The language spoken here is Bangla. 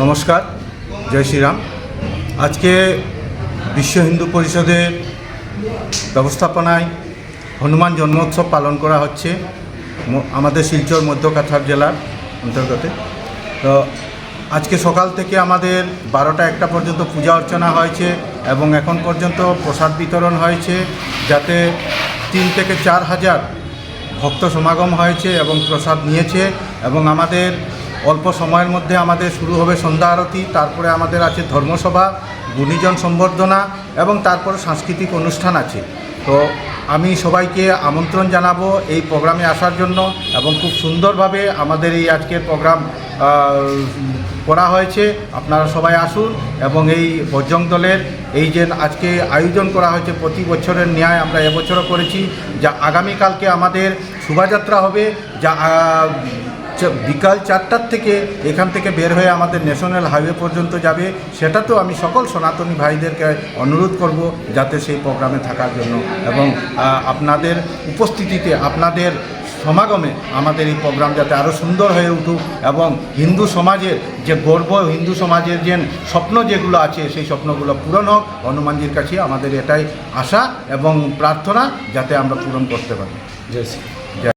নমস্কার, জয় শ্রীরাম। আজকে বিশ্ব হিন্দু পরিষদের ব্যবস্থাপনায় হনুমান জন্মোৎসব পালন করা হচ্ছে আমাদের শিলচর মধ্য কাছাড় জেলার অন্তর্গতে। তো আজকে সকাল থেকে আমাদের বারোটা একটা পর্যন্ত পূজা অর্চনা হয়েছে এবং এখন পর্যন্ত প্রসাদ বিতরণ হয়েছে, যাতে তিন থেকে চার হাজার ভক্ত সমাগম হয়েছে এবং প্রসাদ নিয়েছে এবং আমাদের অল্প সময়ের মধ্যে আমাদের শুরু হবে সন্ধ্যা আরতি, তারপরে আমাদের আছে ধর্মসভা, গুণীজন সম্বর্ধনা এবং তারপরে সাংস্কৃতিক অনুষ্ঠান আছে। তো আমি সবাইকে আমন্ত্রণ জানাব এই প্রোগ্রামে আসার জন্য এবং খুব সুন্দরভাবে আমাদের এই আজকের প্রোগ্রাম করা হয়েছে। আপনারা সবাই আসুন এবং এই বজ্রং দলের এই যে আজকে আয়োজন করা হয়েছে, প্রতি বছরের ন্যায় আমরা এবছরও করেছি। যা আগামীকালকে আমাদের শোভাযাত্রা হবে, যা বিকাল চারটার থেকে এখান থেকে বের হয়ে আমাদের ন্যাশনাল হাইওয়ে পর্যন্ত যাবে সেটা তো আমি সকল সনাতনী ভাইদেরকে অনুরোধ করব যাতে সেই প্রোগ্রামে থাকার জন্য। এবং আপনাদের উপস্থিতিতে আপনাদের সমাগমে আমাদের এই প্রোগ্রাম যাতে আরও সুন্দর হয়ে উঠুক এবং হিন্দু সমাজের যে গর্ব হিন্দু সমাজের যে স্বপ্ন যেগুলো আছে সেই স্বপ্নগুলো পূরণ হোক। হনুমানজির কাছে আমাদের এটাই আশা এবং প্রার্থনা যাতে আমরা পূরণ করতে পারি। জয় শ্রী জয়